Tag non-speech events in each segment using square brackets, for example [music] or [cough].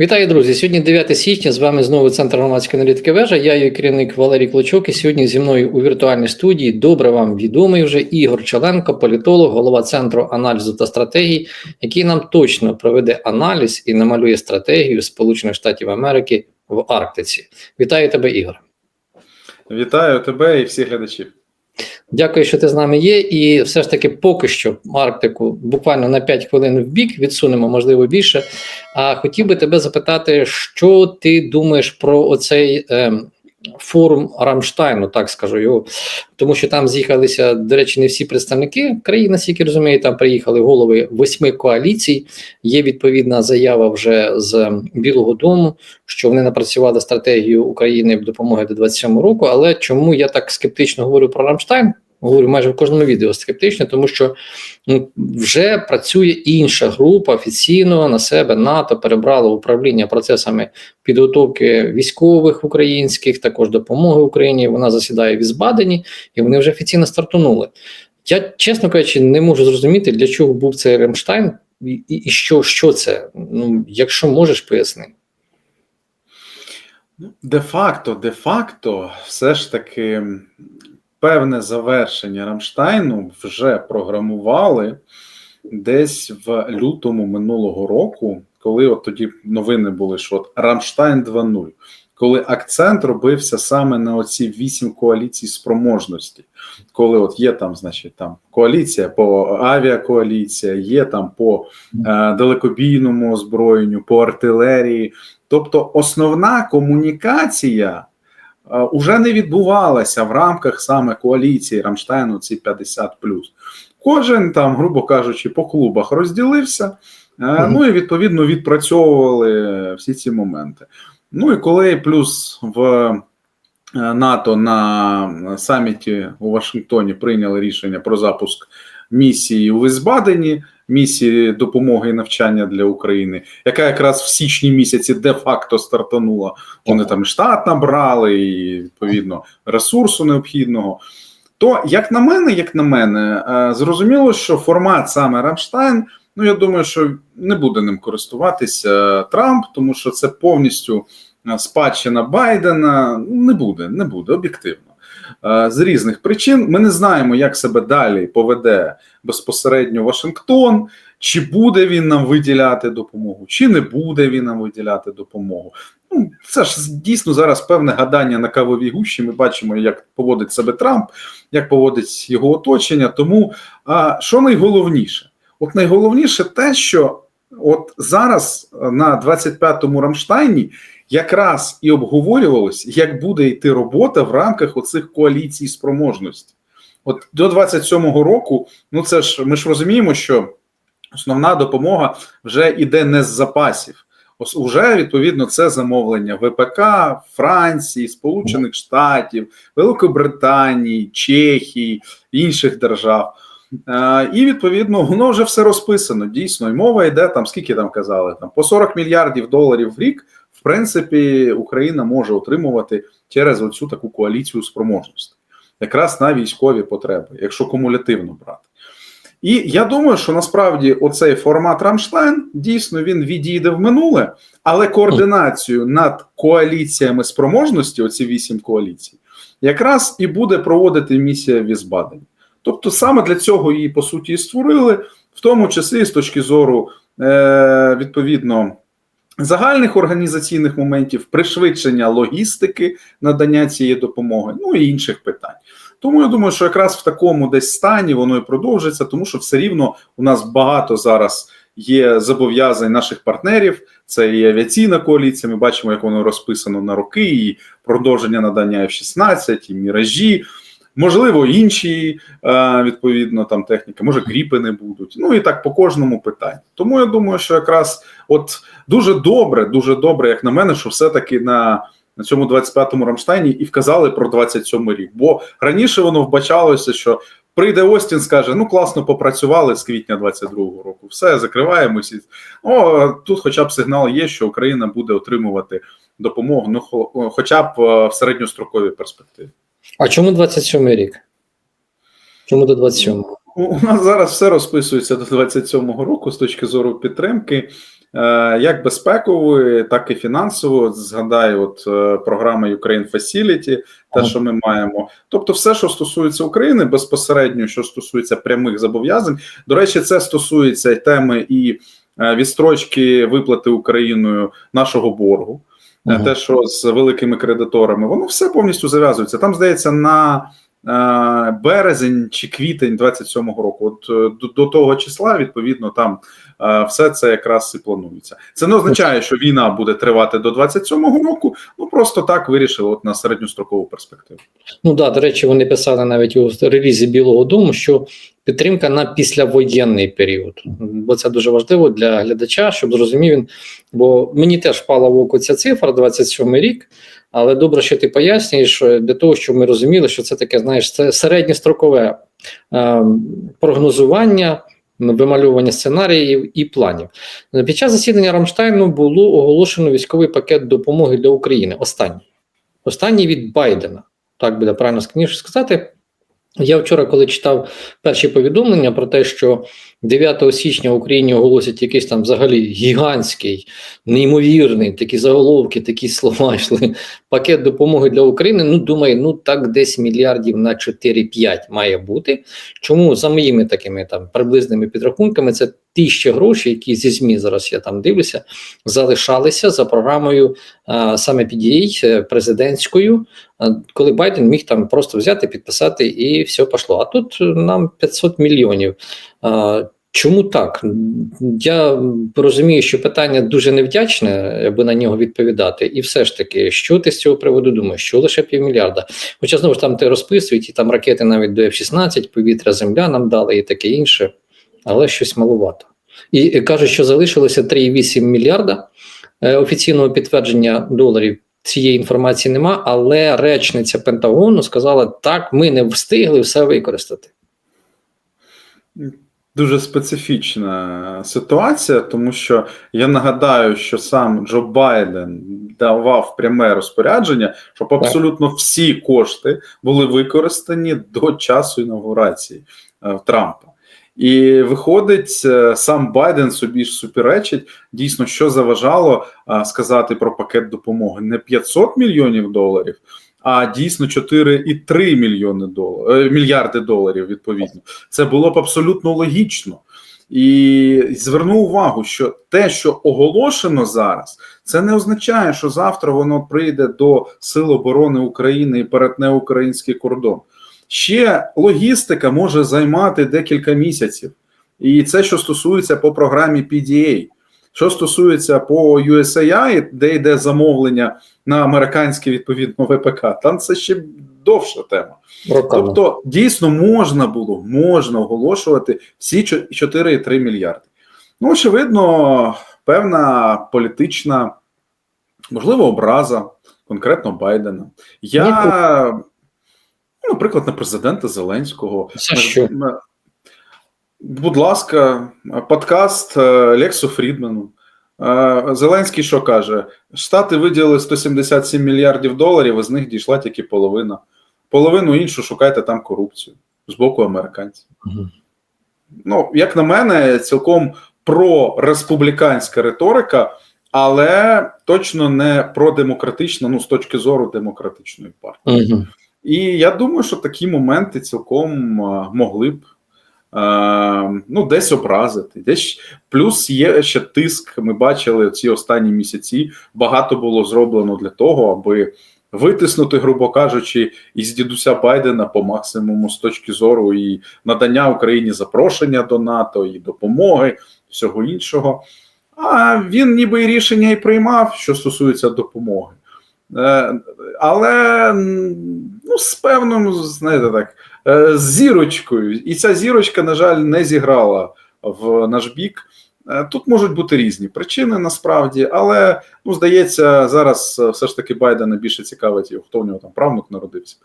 Вітаю, друзі! Сьогодні 9 січня. З вами знову центр громадської аналітики вежа. Я її керівник Валерій Клочок. І сьогодні зі мною у віртуальній студії добре вам відомий вже Ігор Челенко, політолог, голова центру аналізу та стратегій, який нам точно проведе аналіз і намалює стратегію Сполучених Штатів Америки в Арктиці. Вітаю тебе, Ігор. Вітаю тебе і всіх глядачів. Дякую, що ти з нами є. І все ж таки, поки що Арктику буквально на 5 хвилин в бік відсунемо, можливо, більше. А хотів би тебе запитати, що ти думаєш про оцей е, форум Рамштайну, так скажу його, тому що там з'їхалися, до речі, не всі представники країн, наскільки розумію, там приїхали голови восьми коаліцій. Є відповідна заява вже з Білого Дому, що вони напрацювали стратегію України допомоги до 27 року. Але чому я так скептично говорю про Рамштайн? Говорю майже в кожному відео скептично, тому що ну, вже працює інша група офіційно на себе НАТО перебрало управління процесами підготовки військових українських, також допомоги Україні. Вона засідає в Ізбадені, і вони вже офіційно стартанули. Я, чесно кажучи, не можу зрозуміти, для чого був цей Ремштайн і, і, що, що це. Ну, якщо можеш, поясни. Де-факто, де-факто, все ж таки певне завершення Рамштайну вже програмували десь в лютому минулого року, коли от тоді новини були, що от Рамштайн 2.0, коли акцент робився саме на оці вісім коаліцій спроможності, коли от є там, значить, там коаліція по авіакоаліція, є там по е, далекобійному озброєнню, по артилерії. Тобто основна комунікація уже не відбувалася в рамках саме коаліції Рамштайну, ці 50 Кожен там, грубо кажучи, по клубах розділився, е, ну і відповідно відпрацьовували всі ці моменти. Ну і коли плюс в е, НАТО на саміті у Вашингтоні прийняли рішення про запуск місії у Візбадені, місії допомоги і навчання для України, яка якраз в січні місяці де-факто стартанула. Вони там штат набрали і відповідно ресурсу необхідного. То, як на мене, як на мене, е, зрозуміло, що формат саме Рамштайн. Ну, я думаю, що не буде ним користуватися Трамп, тому що це повністю е, спадщина Байдена. Не буде, не буде об'єктивно. Е, з різних причин ми не знаємо, як себе далі поведе безпосередньо Вашингтон, чи буде він нам виділяти допомогу, чи не буде він нам виділяти допомогу. Ну, це ж дійсно зараз певне гадання на кавовій гущі. Ми бачимо, як поводить себе Трамп, як поводить його оточення. Тому а, що найголовніше? От найголовніше те, що от зараз на 25-му Рамштайні якраз і обговорювалось, як буде йти робота в рамках оцих коаліцій спроможності. От до 27-го року, ну це ж ми ж розуміємо, що основна допомога вже йде не з запасів. Ось уже відповідно це замовлення ВПК, Франції, Сполучених Штатів, Великобританії, Чехії, інших держав. Е, і відповідно воно вже все розписано. Дійсно, і мова йде там, скільки там казали, там по 40 мільярдів доларів в рік. Принципі, Україна може отримувати через оцю таку коаліцію спроможностей, якраз на військові потреби, якщо кумулятивно брати. І я думаю, що насправді оцей формат Рамштайн дійсно він відійде в минуле, але координацію над коаліціями спроможності, оці вісім коаліцій, якраз і буде проводити місія Візбадені. Тобто, саме для цього її по суті і створили, в тому числі з точки зору е, відповідно загальних організаційних моментів, пришвидшення логістики надання цієї допомоги, ну і інших питань. Тому я думаю, що якраз в такому десь стані воно і продовжиться, тому що все рівно у нас багато зараз є зобов'язань наших партнерів. Це і авіаційна коаліція. Ми бачимо, як воно розписано на роки, і продовження надання F-16, і міражі. Можливо, інші відповідно там техніки, може гріпи не будуть. Ну і так по кожному питанню. Тому я думаю, що якраз от дуже добре, дуже добре, як на мене, що все-таки на на цьому 25-му Рамштайні і вказали про 27-й рік. Бо раніше воно вбачалося, що прийде Остін, скаже: ну класно попрацювали з квітня 22-го року. Все закриваємося. О, тут, хоча б сигнал є, що Україна буде отримувати допомогу, ну хоча б в середньостроковій перспективі. А чому 27-й рік? Чому до 27-го? У нас зараз все розписується до 27-го року з точки зору підтримки. е, як безпекової, так і фінансової. Згадаю, от е, програма Ukraine Facility, те, що ми маємо. Тобто, все, що стосується України, безпосередньо, що стосується прямих зобов'язань. До речі, це стосується теми і е, відстрочки виплати Україною нашого боргу. Е. Те, що з великими кредиторами, воно все повністю зав'язується. Там здається на е, березень чи квітень 27-го року. От е, до, до того числа, відповідно, там все це якраз і планується. Це не означає, що війна буде тривати до 27-го року. Ну просто так вирішили от на середньострокову перспективу. Ну да, до речі, вони писали навіть у релізі Білого Дому, що підтримка на післявоєнний період. Бо це дуже важливо для глядача, щоб зрозумів він. Бо мені теж впала в око ця цифра, 27 рік. Але добре, що ти пояснюєш е, для того, щоб ми розуміли, що це таке, знаєш, це середньострокове е, прогнозування, вимальовування сценаріїв і планів. Під час засідання Рамштайну було оголошено військовий пакет допомоги для України. Останній. Останній від Байдена. Так буде правильно складніше сказати. Я вчора, коли читав перші повідомлення про те, що 9 січня в Україні оголосять якийсь там взагалі гігантський, неймовірний, такі заголовки, такі слова йшли, пакет допомоги для України. Ну, думаю, ну так десь мільярдів на 4-5 має бути. Чому за моїми такими там приблизними підрахунками це ще гроші, які зі ЗМІ зараз я там дивлюся, залишалися за програмою а, саме PDA е, президентською, а, коли Байден міг там просто взяти, підписати і все пішло. А тут е, нам 500 мільйонів. Чому так? Я розумію, що питання дуже невдячне, аби на нього відповідати. І все ж таки, що ти з цього приводу думаєш? Що лише півмільярда? Хоча знову ж там ти розписують, і там ракети навіть до F-16, повітря, земля нам дали і таке інше, але щось малувато. І кажуть, що залишилося 3,8 мільярда е, офіційного підтвердження доларів. Цієї інформації нема, але речниця Пентагону сказала: так, ми не встигли все використати. Дуже специфічна ситуація, тому що я нагадаю, що сам Джо Байден давав пряме розпорядження, щоб абсолютно всі кошти були використані до часу інаугурації е, Трампа. І виходить, е, сам Байден собі ж суперечить. Дійсно, що заважало е, сказати про пакет допомоги? Не 500 мільйонів доларів, а дійсно 4,3 мільйони доларів, мільярди доларів. Відповідно, це було б абсолютно логічно. І зверну увагу, що те, що оголошено зараз, це не означає, що завтра воно прийде до Сил оборони України і перетне український кордон. Ще логістика може займати декілька місяців, і це що стосується по програмі PDA. Що стосується по USAI, де йде замовлення на американське відповідно ВПК, там це ще довша тема. Роками. Тобто, дійсно можна було можна оголошувати всі 4,3 мільярди. Ну, очевидно, певна політична, можливо, образа конкретно Байдена. Я, ну, наприклад, на президента Зеленського. За що? Будь ласка, подкаст е, Лексу Фрідману. Е, Зеленський що каже? Штати виділили 177 мільярдів доларів, і з них дійшла тільки половина. Половину іншу шукайте там корупцію з боку американців. Угу. Ну, як на мене, цілком прореспубліканська риторика, але точно не продемократична, ну, з точки зору демократичної партії. Угу. І я думаю, що такі моменти цілком могли б ну, десь образити. Десь плюс є ще тиск. Ми бачили ці останні місяці. Багато було зроблено для того, аби витиснути, грубо кажучи, із дідуся Байдена по максимуму з точки зору і надання Україні запрошення до НАТО, і допомоги, всього іншого. А він ніби і рішення і приймав, що стосується допомоги. Е, але ну, з певним, знаєте так, е, з зірочкою. І ця зірочка, на жаль, не зіграла в наш бік. Е, Тут можуть бути різні причини насправді, але ну здається, зараз все ж таки Байдена більше цікавить, хто в нього там правнук народився.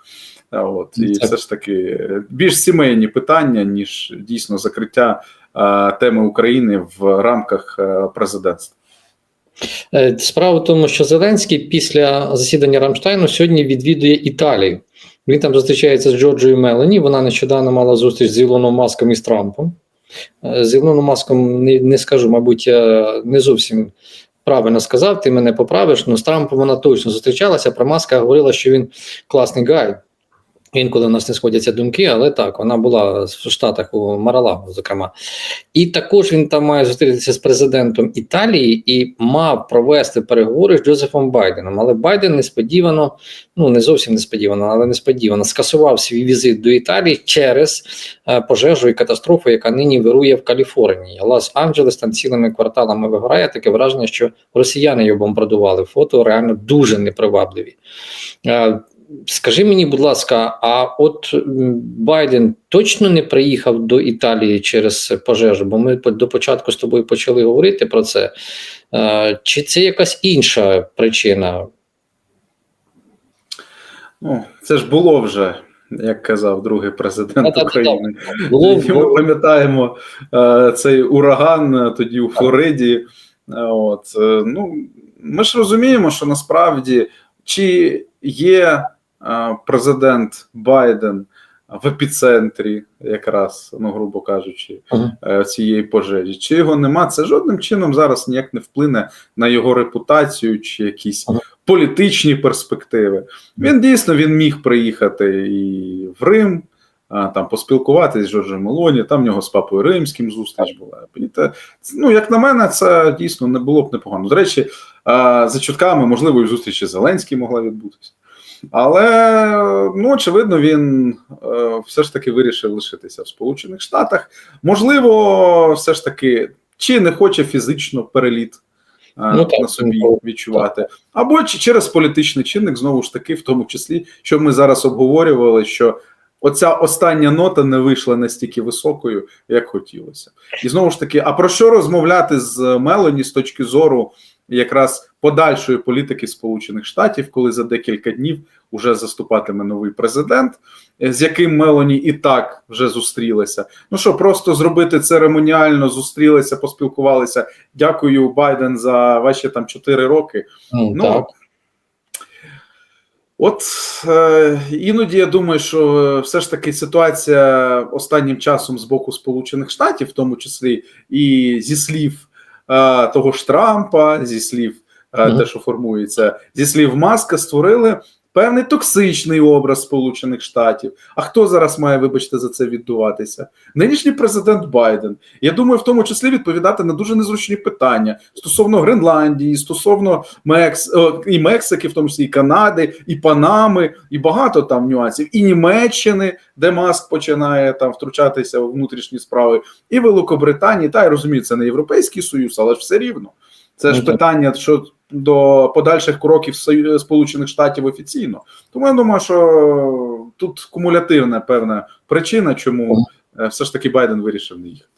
От і все ж таки більш сімейні питання, ніж дійсно закриття теми України в рамках президентства. Е, Справа в тому, що Зеленський після засідання Рамштайну сьогодні відвідує Італію. Він там зустрічається з Джорджою Мелані. Вона нещодавно мала зустріч з Ілоном Маском і з Трампом. Е, З Ілоном Маском не, не скажу, мабуть, я не зовсім правильно сказав, ти мене поправиш. Ну, з Трампом вона точно зустрічалася. Про Маска говорила, що він класний гай. Інколи у нас не сходяться думки, але так, вона була в Штатах у Маралагу, зокрема. І також він там має зустрітися з президентом Італії і мав провести переговори з Джозефом Байденом. Але Байден несподівано, ну не зовсім несподівано, але несподівано скасував свій візит до Італії через е, пожежу і катастрофу, яка нині вирує в Каліфорнії. Лос-Анджелес там цілими кварталами вигорає. Таке враження, що росіяни його бомбардували. Фото реально дуже непривабливі. Скажи мені, будь ласка, а от Байден точно не приїхав до Італії через пожежу? Бо ми до початку з тобою почали говорити про це. Е, Чи це якась інша причина? Ну, це ж було вже, як казав другий президент Да-да-да. України. І Ми пам'ятаємо е, цей ураган е, тоді у Флориді. Е, От, е, ну, ми ж розуміємо, що насправді чи є президент Байден в епіцентрі, якраз, ну, грубо кажучи, е, цієї пожежі, чи його нема, це жодним чином зараз ніяк не вплине на його репутацію чи якісь політичні перспективи. Він дійсно він міг приїхати і в Рим, там поспілкуватися з Жоржем Мелоні, там в нього з папою Римським зустріч була. І те, ну, як на мене, це дійсно не було б непогано. До речі, за чутками, можливо, і зустрічі з Зеленським могла відбутися. Але ну, очевидно, він е, все ж таки вирішив лишитися в Сполучених Штатах. Можливо, все ж таки, чи не хоче фізично переліт е, Ну, так, на собі ну, відчувати, або чи- через політичний чинник, знову ж таки, в тому числі, що ми зараз обговорювали, що оця остання нота не вийшла настільки високою, як хотілося. І знову ж таки, а про що розмовляти з Мелані з точки зору якраз подальшої політики Сполучених Штатів, коли за декілька днів уже заступатиме новий президент, е, з яким Мелані і так вже зустрілися. Ну що, просто зробити церемоніально, зустрілися, поспілкувалися. Дякую, Байден, за ваші там 4 роки. Ну, Ну, так. От е, іноді я думаю, що е, все ж таки ситуація останнім часом з боку Сполучених Штатів, в тому числі і зі слів е, того ж Трампа, зі слів е, Мгм. те, що формується, зі слів Маска, створили певний токсичний образ Сполучених Штатів. А хто зараз має, вибачте, за це віддуватися? Нинішній президент Байден. Я думаю, в тому числі відповідати на дуже незручні питання стосовно Гренландії, стосовно Мекс і Мексики, в тому числі і Канади, і Панами, і багато там нюансів, і Німеччини, де Маск починає там втручатися у внутрішні справи, і Великобританії. Та я розумію, це не Європейський Союз, але ж все рівно. Це ж Ну, питання, що до подальших кроків Сполучених Штатів офіційно. Тому я думаю, що тут кумулятивна певна причина, чому е, все ж таки Байден вирішив не їхати.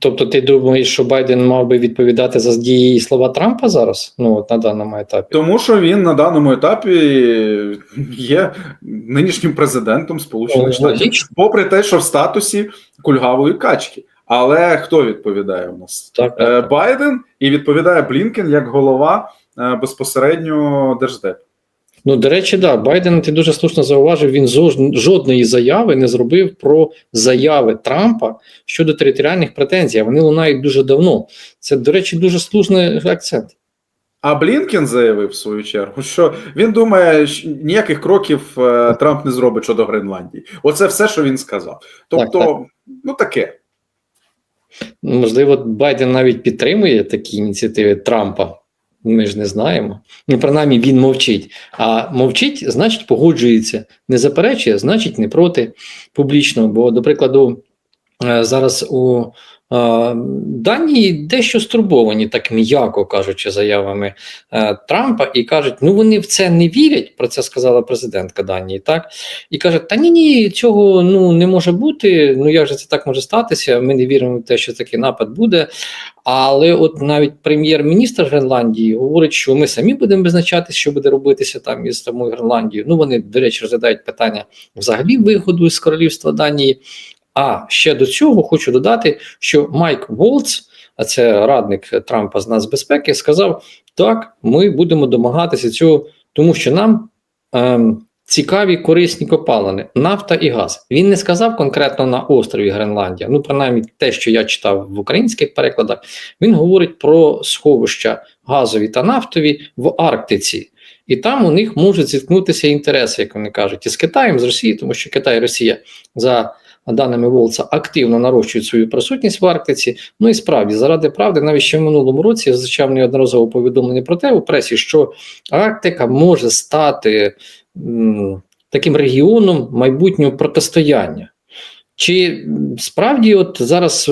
Тобто, ти думаєш, що Байден мав би відповідати за дії і слова Трампа зараз? Ну, от на даному етапі. Тому що він на даному етапі є нинішнім президентом Сполучених Ну, Штатів, попри те, що в статусі кульгавої качки. Але хто відповідає у нас? Так, Е, так, так. Байден і відповідає Блінкен як голова е, безпосередньо держдеп. Ну, до речі, да, Байден, ти дуже слушно зауважив, він жодної заяви не зробив про заяви Трампа щодо територіальних претензій. а Вони лунають дуже давно. Це, до речі, дуже слушний акцент. А Блінкен заявив в свою чергу, що він думає, що ніяких кроків е, Трамп не зробить щодо Гренландії. Оце все, що він сказав. Тобто, Так, ну таке. Можливо, Байден навіть підтримує такі ініціативи Трампа. Ми ж не знаємо. Ну, принаймні, він мовчить. А мовчить, значить, погоджується. Не заперечує, значить, не проти публічно. Бо, до прикладу, зараз у е, Данії дещо стурбовані, так м'яко кажучи, заявами е, Трампа, і кажуть, ну вони в це не вірять. Про це сказала президентка Данії, так і каже: Та ні, ні, цього ну не може бути. Ну як же це так може статися? Ми не віримо в те, що такий напад буде. Але от навіть прем'єр-міністр Гренландії говорить, що ми самі будемо визначати, що буде робитися там із самою Гренландією. Ну вони, до речі, розглядають питання взагалі виходу з королівства Данії. А ще до цього хочу додати, що Майк Волц, а це радник Трампа з нацбезпеки, сказав: так, ми будемо домагатися цього, тому що нам ем, цікаві корисні копалини, нафта і газ. Він не сказав конкретно на острові Гренландія. Ну, принаймні, те, що я читав в українських перекладах, він говорить про сховища газові та нафтові в Арктиці. І там у них можуть зіткнутися інтереси, як вони кажуть, із Китаєм, з Росією, тому що Китай і Росія за даними Волца активно нарощують свою присутність в Арктиці. Ну і справді, заради правди, навіть ще в минулому році я неодноразово повідомлення про те у пресі, що Арктика може стати м, таким регіоном майбутнього протистояння. Чи справді от зараз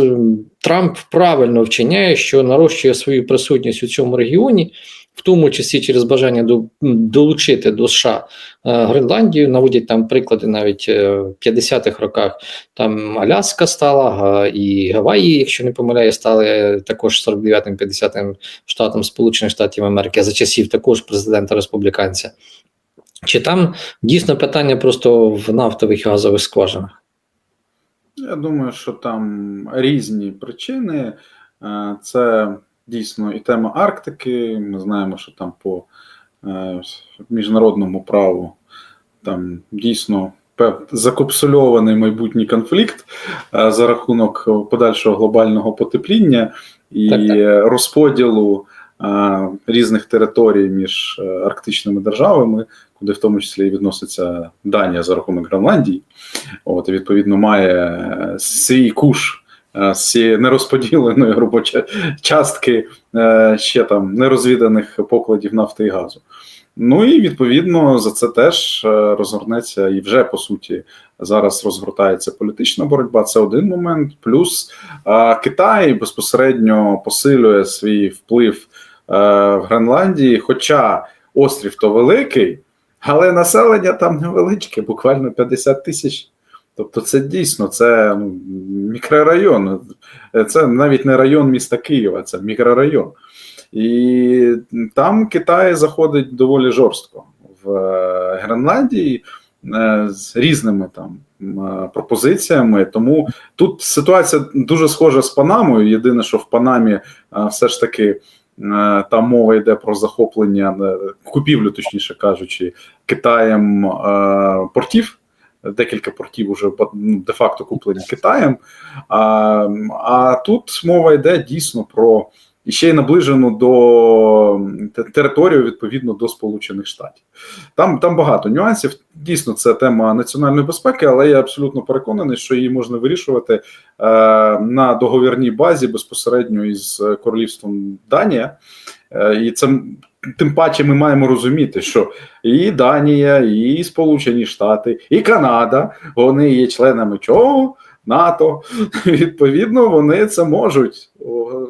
Трамп правильно вчиняє, що нарощує свою присутність у цьому регіоні, в тому числі через бажання до, долучити до США е, Гренландію, наводять там приклади навіть е, в 50-х роках. Там Аляска стала, і Гаваї, якщо не помиляю, стали також 49-м, 50-м штатом Сполучених Штатів Америки, за часів також президента республіканця. Чи там дійсно питання просто в нафтових і газових скважинах? Я думаю, що там різні причини. Е, Це дійсно і тема Арктики. Ми знаємо, що там по е, міжнародному праву там дійсно закапсульований майбутній конфлікт е, за рахунок подальшого глобального потепління і Так, так. розподілу е, різних територій між арктичними державами, куди в тому числі і відноситься Данія за рахунок Гренландії. От, і відповідно має свій куш з цієї нерозподіленої грубо частки е, ще там нерозвіданих покладів нафти і газу. Ну і відповідно за це теж е, розгорнеться і вже по суті зараз розгортається політична боротьба. Це один момент. Плюс е, Китай безпосередньо посилює свій вплив е, в Гренландії, хоча острів то великий, але населення там невеличке, буквально 50 тисяч. Тобто, це дійсно це ну, мікрорайон. Це навіть не район міста Києва, це мікрорайон. І там Китай заходить доволі жорстко в е, Гренландії е, з різними там е, пропозиціями. Тому тут ситуація дуже схожа з Панамою. Єдине, що в Панамі все ж таки там мова йде про захоплення купівлю, точніше кажучи, Китаєм портів. Декілька портів уже ну, де-факто куплені Китаєм. А, а тут мова йде дійсно про і ще й наближену до те- територію відповідно до Сполучених Штатів. Там, там багато нюансів. Дійсно, це тема національної безпеки, але я абсолютно переконаний, що її можна вирішувати е, на договірній базі безпосередньо із королівством Данія. Е, і це тим паче ми маємо розуміти, що і Данія, і Сполучені Штати, і Канада вони є членами чого? НАТО. [laughs] Відповідно, вони це можуть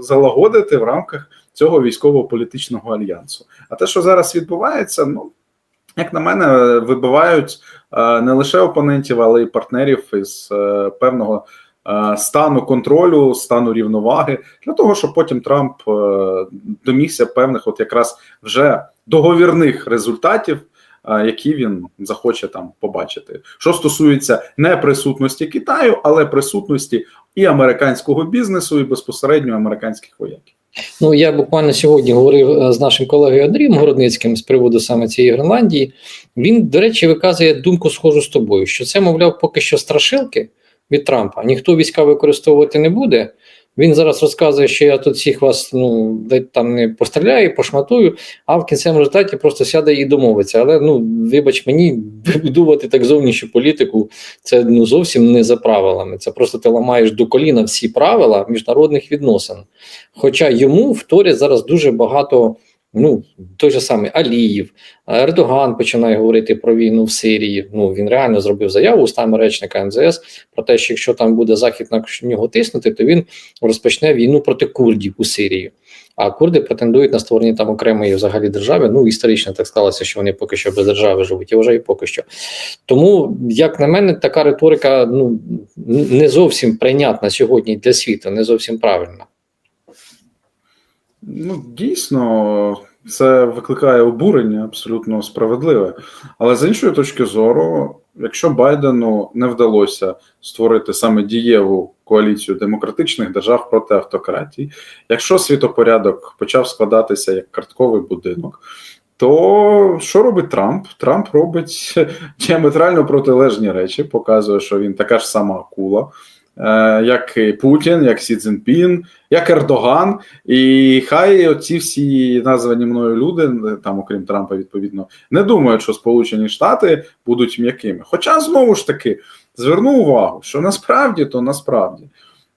залагодити в рамках цього військово-політичного альянсу. А те, що зараз відбувається, ну як на мене, вибивають е, не лише опонентів, але й партнерів із е, певного е, стану контролю, стану рівноваги, для того, щоб потім Трамп домігся певних, от якраз вже договірних результатів. Які він захоче там побачити, що стосується не присутності Китаю, але присутності і американського бізнесу, і безпосередньо американських вояків. Ну я буквально сьогодні говорив е, з нашим колегою Андрієм Городницьким з приводу саме цієї Гренландії. Він, до речі, виказує думку схожу з тобою, що це, мовляв, поки що страшилки від Трампа. Ніхто війська використовувати не буде. Він зараз розказує, що я тут всіх вас ну там не постріляю, пошматую, а в кінцевому результаті просто сяде і домовиться. Але ну вибач мені [laughs] вибудувати так зовнішню політику, це ну зовсім не за правилами. Це просто ти ламаєш до коліна всі правила міжнародних відносин. Хоча йому вторять зараз дуже багато. Ну, той же самий Аліїв, Ердоган починає говорити про війну в Сирії. Ну він реально зробив заяву устами речника МЗС про те, що якщо там буде захід на нього тиснути, то він розпочне війну проти курдів у Сирії. А курди претендують на створення там окремої взагалі держави. Ну історично так сталося, що вони поки що без держави живуть. Я вважаю, поки що. Тому, як на мене, така риторика ну не зовсім прийнятна сьогодні для світу, не зовсім правильна. Ну, дійсно, це викликає обурення абсолютно справедливе. Але з іншої точки зору, якщо Байдену не вдалося створити саме дієву коаліцію демократичних держав проти автократії, якщо світопорядок почав складатися як картковий будинок, то що робить Трамп? Трамп робить [laughs] діаметрально протилежні речі, показує, що він така ж сама акула, як і Путін, як Сі Цзіньпін, як Ердоган. І хай оці всі названі мною люди, там, окрім Трампа, відповідно, не думають, що Сполучені Штати будуть м'якими. Хоча знову ж таки зверну увагу, що насправді то насправді.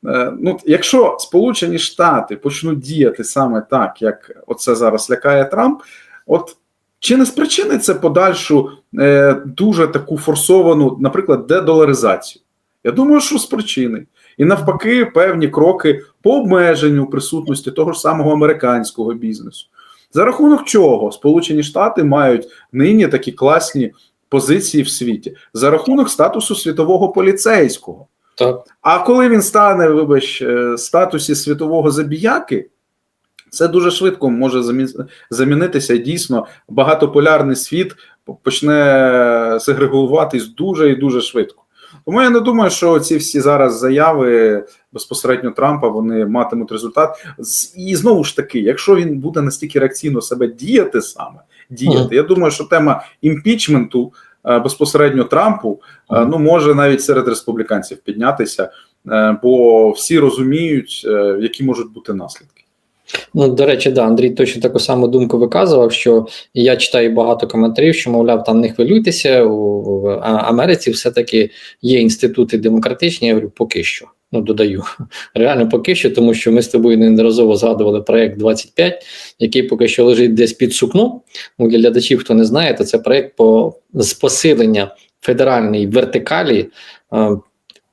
Е, Ну, якщо Сполучені Штати почнуть діяти саме так, як оце зараз лякає Трамп, от чи не спричинить це подальшу е, дуже таку форсовану, наприклад, дедоларизацію? Я думаю, що спричинить. І навпаки, певні кроки по обмеженню присутності того ж самого американського бізнесу. За рахунок чого Сполучені Штати мають нині такі класні позиції в світі за рахунок статусу світового поліцейського. Так. А коли він стане, вибач, е, статусі світового забіяки, це дуже швидко може замінитися. Дійсно, багатополярний світ почне сегрегуватись дуже і дуже швидко. Тому я не думаю, що ці всі зараз заяви безпосередньо Трампа вони матимуть результат. І знову ж таки, якщо він буде настільки реакційно себе діяти саме, діяти, Мгм. я думаю, що тема імпічменту е, безпосередньо Трампу е, Мгм. ну може навіть серед республіканців піднятися, е, бо всі розуміють, які можуть бути наслідки. Ну, до речі, да, Андрій точно таку саму думку виказував, що я читаю багато коментарів, що, мовляв, там не хвилюйтеся, у, в Америці все-таки є інститути демократичні. Я говорю, поки що. Ну, додаю. [laughs] Реально поки що, тому що ми з тобою неодноразово згадували проект 25, який поки що лежить десь під сукном. Ну, для глядачів, хто не знає, то це проект по з посилення федеральної вертикалі е,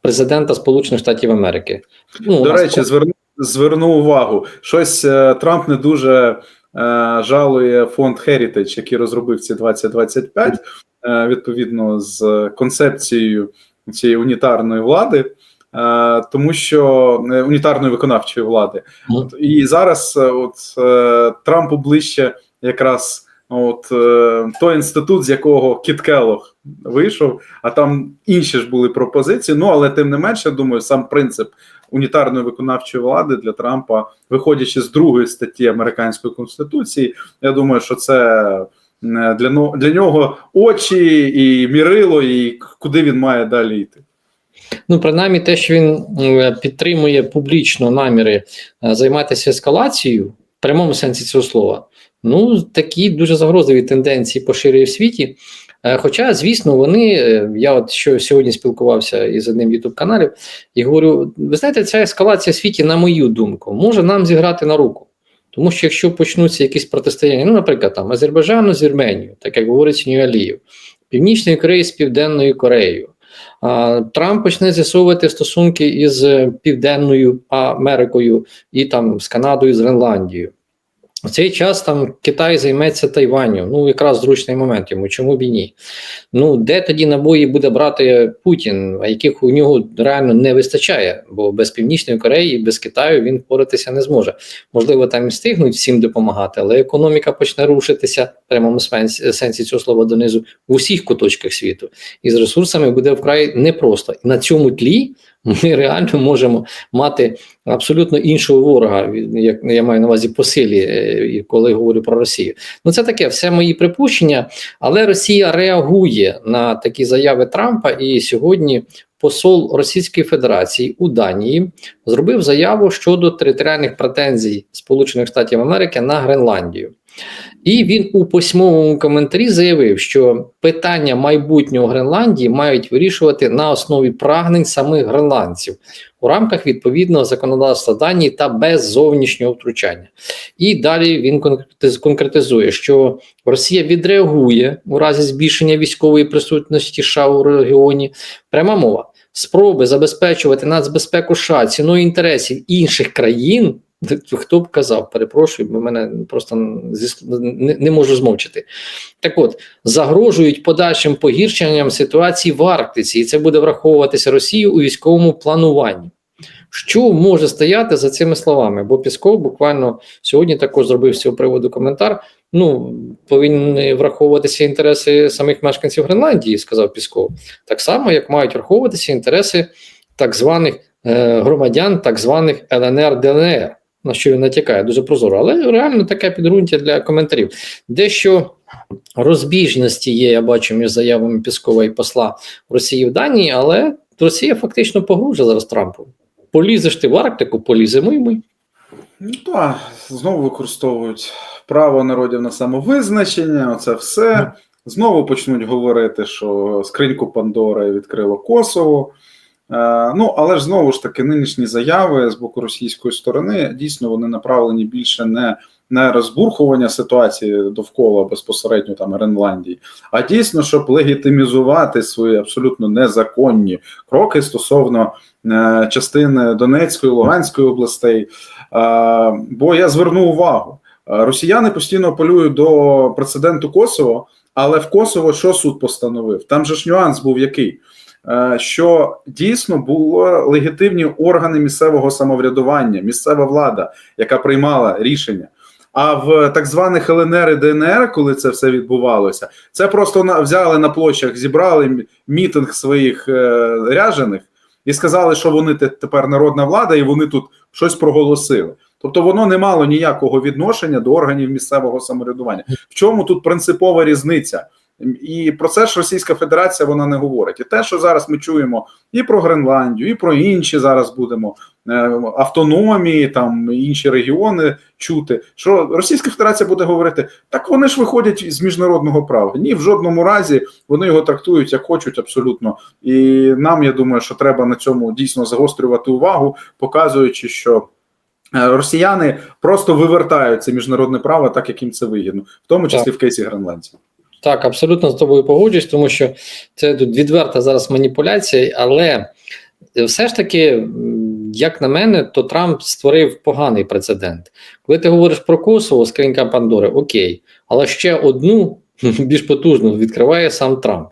президента Сполучених Штатів Америки. Ну, До речі, зверну, зверну увагу, щось е, Трамп не дуже е, жалує фонд Heritage, який розробив ці 2025, е, відповідно з концепцією цієї унітарної влади. Тому що унітарної виконавчої влади, От, і зараз, от Трампу ближче якраз от той інститут, з якого Кіт Келлог вийшов, а там інші ж були пропозиції. Ну але тим не менше, думаю, сам принцип унітарної виконавчої влади для Трампа, виходячи з другої статті американської конституції, я думаю, що це для, для нього очі і мірило, і куди він має далі йти. Ну, принаймні, те, що він підтримує публічно наміри е, займатися ескалацією, в прямому сенсі цього слова, ну такі дуже загрозливі тенденції поширює в світі. Е, Хоча, звісно, вони, е, я от що сьогодні спілкувався із одним ютуб каналів і говорю: ви знаєте, ця ескалація в світі, на мою думку, може нам зіграти на руку. Тому що якщо почнуться якісь протистояння, ну, наприклад, там Азербайджану з Вірменією, так як говорить Алієв, Північної Кореї з Південною Кореєю, Трамп почне з'ясовувати стосунки із Південною Америкою і там з Канадою, з Гренландією. В цей час там Китай займеться Тайваню. Ну, якраз зручний момент йому, чому б і ні? Ну, де тоді набої буде брати Путін, а яких у нього реально не вистачає, бо без Північної Кореї, без Китаю він впоратися не зможе. Можливо, там і встигнуть всім допомагати, але економіка почне рушитися в прямому сенсі, цього слова донизу в усіх куточках світу. І з ресурсами буде вкрай непросто. І на цьому тлі ми реально можемо мати абсолютно іншого ворога, як я маю на увазі по силі, е, коли говорю про Росію. Ну це таке, все мої припущення, але Росія реагує на такі заяви Трампа, і сьогодні посол Російської Федерації у Данії зробив заяву щодо територіальних претензій Сполучених Штатів Америки на Гренландію. І він у письмовому коментарі заявив, що питання майбутнього Гренландії мають вирішувати на основі прагнень самих гренландців у рамках відповідного законодавства Данії та без зовнішнього втручання. І далі він конкретизує, що Росія відреагує у разі збільшення військової присутності США у регіоні. Пряма мова. Спроби забезпечувати нацбезпеку США ціною інтересів інших країн. Хто б казав, перепрошую, бо мене просто не, можу змовчати. Так от, загрожують подальшим погіршенням ситуації в Арктиці, і це буде враховуватися Росією у військовому плануванні. Що може стояти за цими словами? Бо Пісков буквально сьогодні також зробив з цього приводу коментар. Ну, повинні враховуватися інтереси самих мешканців Гренландії, сказав Пісков. Так само, як мають враховуватися інтереси так званих е, громадян, так званих ЛНР ДНР. На що він натякає, дуже прозоро, але реально таке підґрунтя для коментарів. Дещо розбіжності є, я бачу, між заявами Піскова і посла Росії в Данії, але Росія фактично погрожує зараз Трампу. Полізеш ти в Арктику, поліземо і ми. Ну так, знову використовують право народів на самовизначення, оце все. Знову почнуть говорити, що скриньку Пандори відкрило Косово. Е, ну, але ж знову ж таки, нинішні заяви з боку російської сторони дійсно вони направлені більше не на розбурхування ситуації довкола безпосередньо там Гренландії, а дійсно, щоб легітимізувати свої абсолютно незаконні кроки стосовно е, частини Донецької, Луганської областей. Е, бо я звернув увагу, е, росіяни постійно апелюють до прецеденту Косово, але в Косово що суд постановив? Там же ж нюанс був який? Е, Що дійсно були легітимні органи місцевого самоврядування, місцева влада, яка приймала рішення. А в так званих ЛНР і ДНР, коли це все відбувалося, це просто на, взяли на площах, зібрали мітинг своїх е, ряжених і сказали, що вони те- тепер народна влада, і вони тут щось проголосили. Тобто воно не мало ніякого відношення до органів місцевого самоврядування. В чому тут принципова різниця? І про це ж Російська Федерація вона не говорить. І те, що зараз ми чуємо і про Гренландію, і про інші зараз будемо е, автономії, там інші регіони чути, що Російська Федерація буде говорити, так вони ж виходять з міжнародного права. Ні, в жодному разі вони його трактують як хочуть абсолютно. І нам я думаю, що треба на цьому дійсно загострювати увагу, показуючи, що. е, Росіяни просто вивертають це міжнародне право так, як їм це вигідно, в тому числі в кейсі Гренландії. Так, абсолютно з тобою погоджуюсь, тому що це тут відверта зараз маніпуляція, але все ж таки, як на мене, то Трамп створив поганий прецедент. Коли ти говориш про Косово, скринька Пандори, окей, але ще одну [laughs] більш потужну відкриває сам Трамп.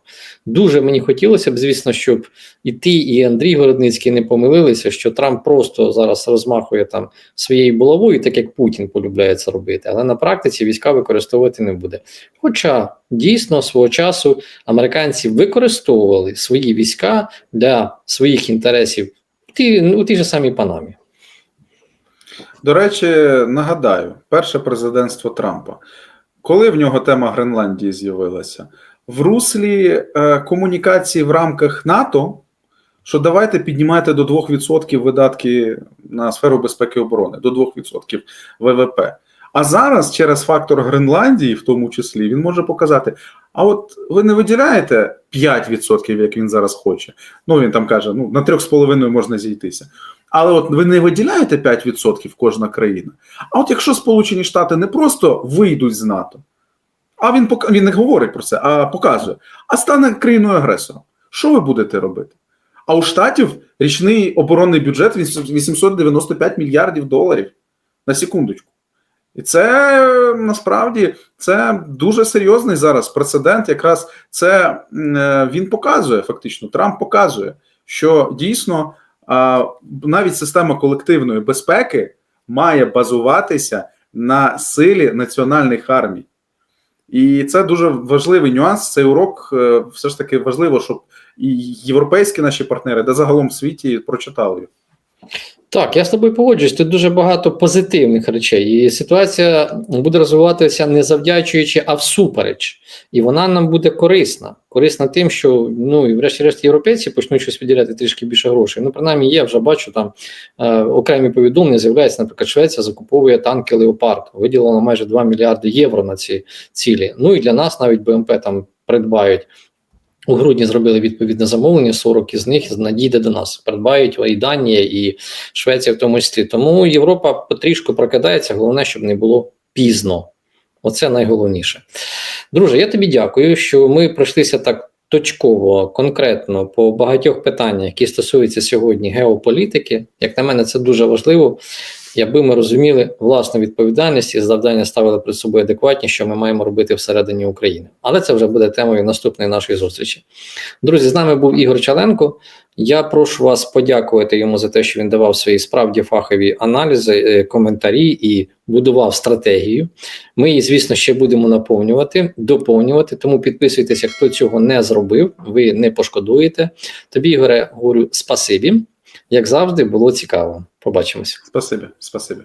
Дуже мені хотілося б, звісно, щоб і ти, і Андрій Городницький не помилилися, що Трамп просто зараз розмахує там своєю булавою, так як Путін полюбляє це робити, але на практиці війська використовувати не буде. Хоча дійсно свого часу американці використовували свої війська для своїх інтересів у тій, у тій же самій Панамі. До речі, нагадаю, перше президентство Трампа. Коли в нього тема Гренландії з'явилася? В руслі е, комунікації в рамках НАТО, що давайте піднімайте до 2% видатки на сферу безпеки і оборони, до 2% ВВП. А зараз, через фактор Гренландії, в тому числі, він може показати: а от ви не виділяєте 5%, як він зараз хоче. Ну він там каже: ну на 3,5 можна зійтися. Але от ви не виділяєте 5% кожна країна. А от якщо Сполучені Штати не просто вийдуть з НАТО, а він пок- він не говорить про це, а показує, а стане країною агресором. Що ви будете робити? А у штатів річний оборонний бюджет 895 мільярдів доларів на секундочку. І це насправді це дуже серйозний зараз прецедент. Якраз це е, він показує фактично. Трамп показує, що дійсно навіть система колективної безпеки має базуватися на силі національних армій. І це дуже важливий нюанс. Цей урок е, все ж таки важливо, щоб і європейські наші партнери, де загалом в світі прочитали. Так, я з тобою погоджуюсь. Тут дуже багато позитивних речей, і ситуація буде розвиватися не завдячуючи, а всупереч. І вона нам буде корисна. Корисна тим, що ну і врешті-решт європейці почнуть щось виділяти трішки більше грошей. Ну, принаймні, є вже бачу там е, окремі повідомлення. З'являється, наприклад, Швеція закуповує танки Леопард. Виділено майже 2 мільярди євро на ці цілі. Ну і для нас навіть БМП там придбають. У грудні зробили відповідне замовлення, 40 із них надійде до нас. Придбають і Данія, і Швеція в тому числі. Тому Європа потрішку прокидається. Головне, щоб не було пізно. Оце найголовніше. Друже, я тобі дякую, що ми пройшлися так точково, конкретно по багатьох питаннях, які стосуються сьогодні геополітики. Як на мене, це дуже важливо. І аби ми розуміли власну відповідальність і завдання ставили перед собою адекватні, що ми маємо робити всередині України. Але це вже буде темою наступної нашої зустрічі. Друзі, з нами був Ігор Чаленко. Я прошу вас подякувати йому за те, що він давав свої справді фахові аналізи, е, коментарі і будував стратегію. Ми її, звісно, ще будемо наповнювати, доповнювати. Тому підписуйтеся, хто цього не зробив, ви не пошкодуєте. Тобі, Ігоре, говорю спасибі. Як завжди, було цікаво. Побачимось. Спасибі, спасибі.